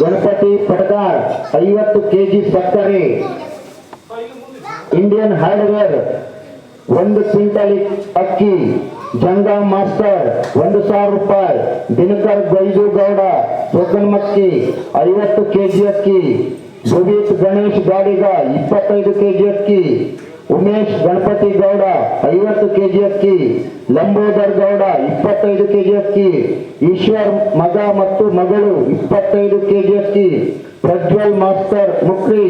ಗಣಪತಿ ಪಟದಾರ್ ಐವತ್ತು ಕೆಜಿ ಸಕ್ಕರೆ. Indian hardware ಒಂದು ಕ್ವಿಂಟಲ್ ಅಕ್ಕಿ. ಜಂಗಾ ಮಾಸ್ಟರ್ ಒಂದು ಸಾವಿರ ರೂಪಾಯಿ. ದಿನಕರ್ ಗೈಜು ಗೌಡ ಮಕ್ಕಿ ಐವತ್ತು ಕೆಜಿ ಅಕ್ಕಿ. ಸುದೀಪ್ ಗಣೇಶ್ ಗಾಡಿಗ ಇಪ್ಪತ್ತೈದು ಕೆಜಿ ಅಕ್ಕಿ. ಉಮೇಶ್ ಗಣಪತಿ ಗೌಡ, ಐವತ್ತು ಕೆಜಿ ಅಕ್ಕಿ, ಲಂಬೋದರ್ ಗೌಡ, ಇಪ್ಪತ್ತೈದು ಕೆಜಿ ಅಕ್ಕಿ, ಈಶ್ವರ್ ಮಗ ಮತ್ತು ಮಗಳು, ಇಪ್ಪತ್ತೈದು ಕೆಜಿ ಅಕ್ಕಿ, ಪ್ರಜ್ವಲ್ ಮಾಸ್ಟರ್ ಮುಕ್ರಿ,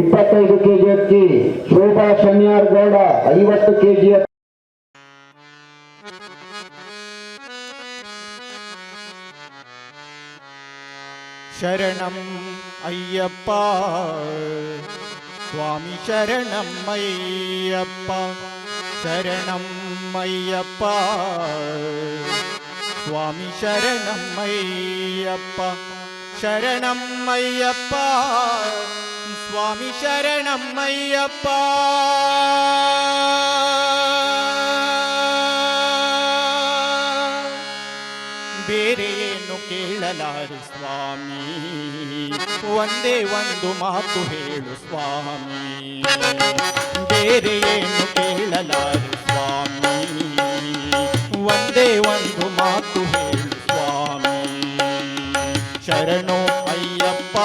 ಇಪ್ಪತ್ತೈದು ಕೆಜಿ ಅಕ್ಕಿ, ಶೋಭಾ ಶನಿಯಾರ್ ಗೌಡ, ಐವತ್ತು ಕೆಜಿ ಅಕ್ಕಿ. ಶರಣಂ ಅಯ್ಯಪ್ಪ. ಸ್ವಾಮಿ ಶರಣಂ ಅಯ್ಯಪ್ಪ ಶರಣಂ ಅಯ್ಯಪ್ಪ ಸ್ವಾಮಿ ಶರಣಂ ಅಯ್ಯಪ್ಪ ಶರಣಂ ಅಯ್ಯಪ್ಪ ಸ್ವಾಮಿ ಶರಣಂ ಅಯ್ಯಪ್ಪ ಬೇರೆ ಏನು ಕೇಳಲಾರೆ ಸ್ವಾಮಿ ಒಂದೇ ಒಂದು ಮಾತು ಹೇಳು ಸ್ವಾಮಿ ಬೇರೆ ಏನು ಕೇಳಲಾರೆ ಸ್ವಾಮಿ ಒಂದೇ ಒಂದು ಮಾತು ಹೇಳು ಸ್ವಾಮಿ ಶರಣು ಅಯ್ಯಪ್ಪ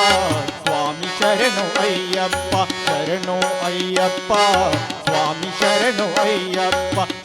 ಸ್ವಾಮಿ ಶರಣು ಅಯ್ಯಪ್ಪ ಶರಣು ಅಯ್ಯಪ್ಪ ಸ್ವಾಮಿ ಶರಣು ಅಯ್ಯಪ್ಪ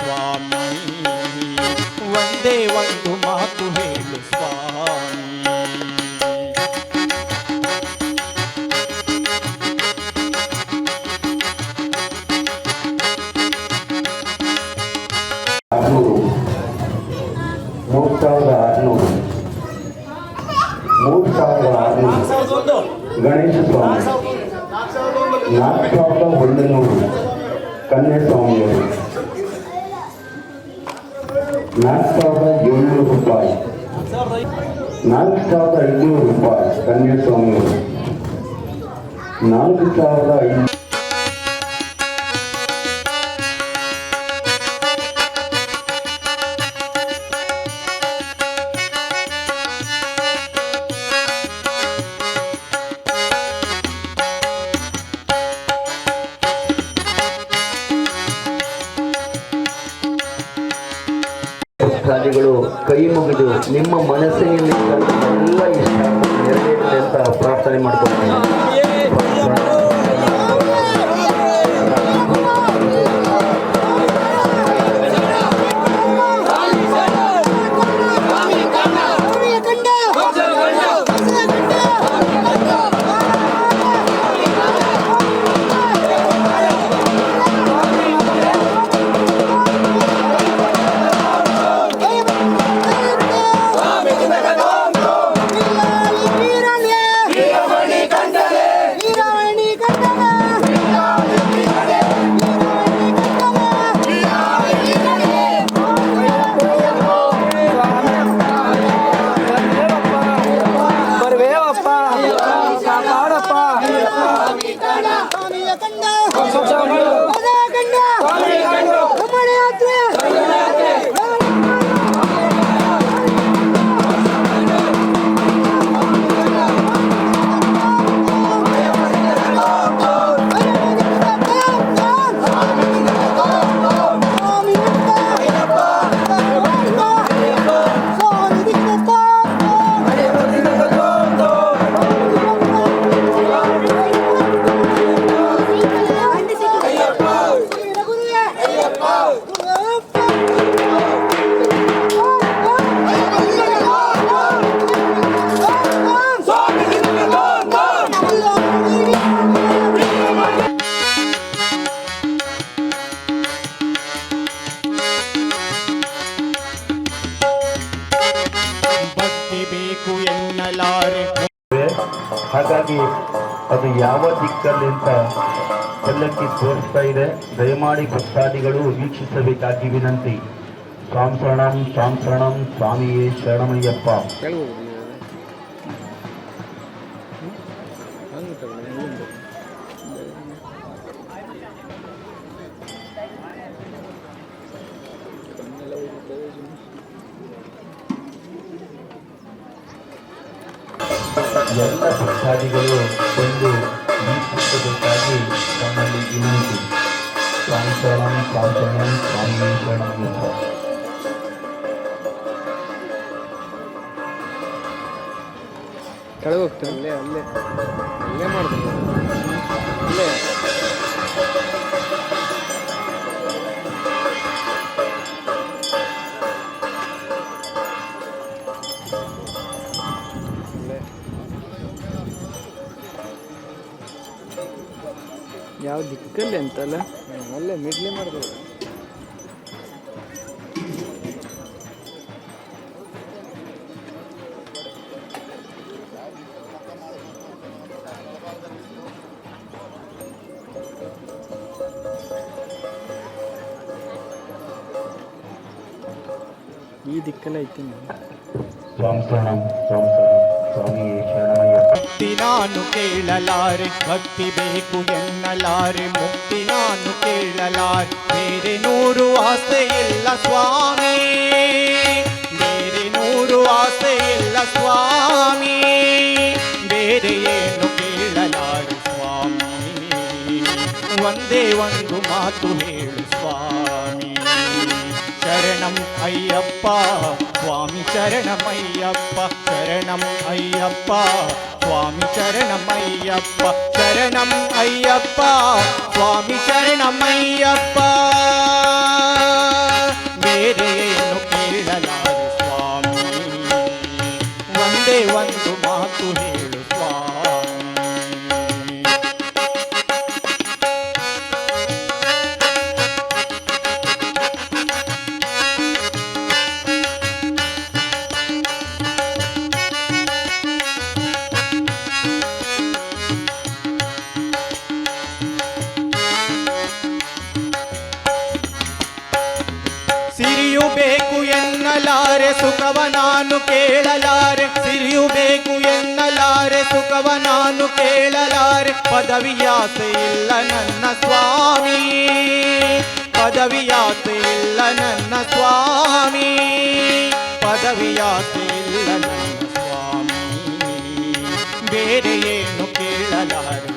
स्वामी वंदे वंदु मातु हे स्वामी ಮೂರು ಸಾವಿರದ ಆರುನೂರು. ಮೂರು ಸಾವಿರದ ಆರುನೂರು ಗಣೇಶ ಸ್ವಾಮಿ. ನಾಲ್ಕು ಸಾವಿರದ ಒಂದು ನೂರು ಕನ್ಯಾಸ್ವಾಮಿಯವರು. ನಾಲ್ಕು ಸಾವಿರದ ಏಳ್ನೂರು ರೂಪಾಯಿ. ನಾಲ್ಕು ಸಾವಿರದ ಐನೂರು ರೂಪಾಯಿ ಕನ್ಯಾಸ್ವಾಮಿಯವರು. ನಾಲ್ಕು ಸಾವಿರದ ಐದು ಕೈ ಮುಗಿದು ನಿಮ್ಮ ಮನಸ್ಸಿನಲ್ಲಿ ಎಲ್ಲ ಇಷ್ಟ. ನೆರವೇರಿದೆ ಅಂತ ಪ್ರಾರ್ಥನೆ ಮಾಡ್ಕೊಳ್ತೀನಿ. ಹಾಗಾಗಿ ಅದು ಯಾವ ದಿಕ್ಕಲ್ಲಿ ಅಂತ ಎಲ್ಲಕ್ಕೆ ತೋರಿಸ್ತಾ ಇದೆ ದಯಮಾಡಿ ಭಕ್ತಾದಿಗಳು ವೀಕ್ಷಿಸಬೇಕಾಗಿ ವಿನಂತಿ. ಸ್ವಾಮ್ ಶರಣಂ ಸ್ವಾಮ್ ಶರಣಂ ಸ್ವಾಮಿಯೇ ಶರಣಮಯ್ಯಪ್ಪ. ಎಲ್ಲ ಭಕ್ತಾದಿಗಳು ಬಂದು ವೀಕ್ಷಿಸಬೇಕಾಗಿ ತಮ್ಮಲ್ಲಿ ವಿನಂತಿ ಸ್ವಾಂ ಶರಣಂ ಸ್ವಾಂ ಶರಣಂ ಸ್ವಾಮಿಯೇ ಶರಣಮಯ್ಯಪ್ಪ ಕೆಳಗೆ ಹೋಗ್ತೀನಿ. ಅಲ್ಲೇ ಅಲ್ಲೇ ಅಲ್ಲೇ ಯಾವ ದಿಕ್ಕಲ್ಲಿ ಅಂತಲ್ಲ? ಅಲ್ಲೇ ಮಿಡ್ಲಿ ಮಾಡ್ಬೋದು. ಈ ದಿಕ್ಕಲ್ಲೇ ಐತಿ. ನಾನು ಸ್ವಾಂ ಶರಣಂ ಸ್ವಾಂ ಶರಣಂ ಸ್ವಾಮಿಯೇ ಶರಣಮಯ್ಯಪ್ಪ ಭಕ್ತಿ ನಾನು ಕೇಳಲಾರೆ ಭಕ್ತಿ ಬೇಕು ಎನ್ನಲಾರೆ ಮುಕ್ತಿ ನಾನು ಕೇಳಲಾರೆ ಬೇರೆ ನೂರು ಆಸೆ ಇಲ್ಲ ಸ್ವಾಮಿ ಬೇರೆ ನೂರು ಆಸೆ ಇಲ್ಲ ಸ್ವಾಮಿ ಬೇರೆ ಏನು ಕೇಳಲಾರೆ ಸ್ವಾಮಿ ಒಂದೇ ಒಂದು ಮಾತು ಹೇಳು ಸ್ವಾಮಿ ಶರಣಂ ಅಯ್ಯಪ್ಪ சுவாமி சரணம் ஐயப்பா சரணம் ஐயப்பா. சுவாமி சரணம் ஐயப்பா சரணம் ஐயப்பா. சுவாமி சரணம் ஐயப்பா வேறே ಕೇಳಲಾರೆ ಸಿರಿಯು ಬೇಕು ಎನ್ನಲಾರೆ ಸುಖವ ನಾನು ಕೇಳಲಾರೆ ಪದವಿಯಾಸೆ ಇಲ್ಲ ನನ್ನ ಸ್ವಾಮಿ ಪದವಿಯಾಸೆ ಇಲ್ಲ ನನ್ನ ಸ್ವಾಮಿ ಪದವಿಯಾಸೆ ಇಲ್ಲ ನನ್ನ ಸ್ವಾಮಿ ಬೇರೆ ಏನು ಕೇಳಲಾರೆ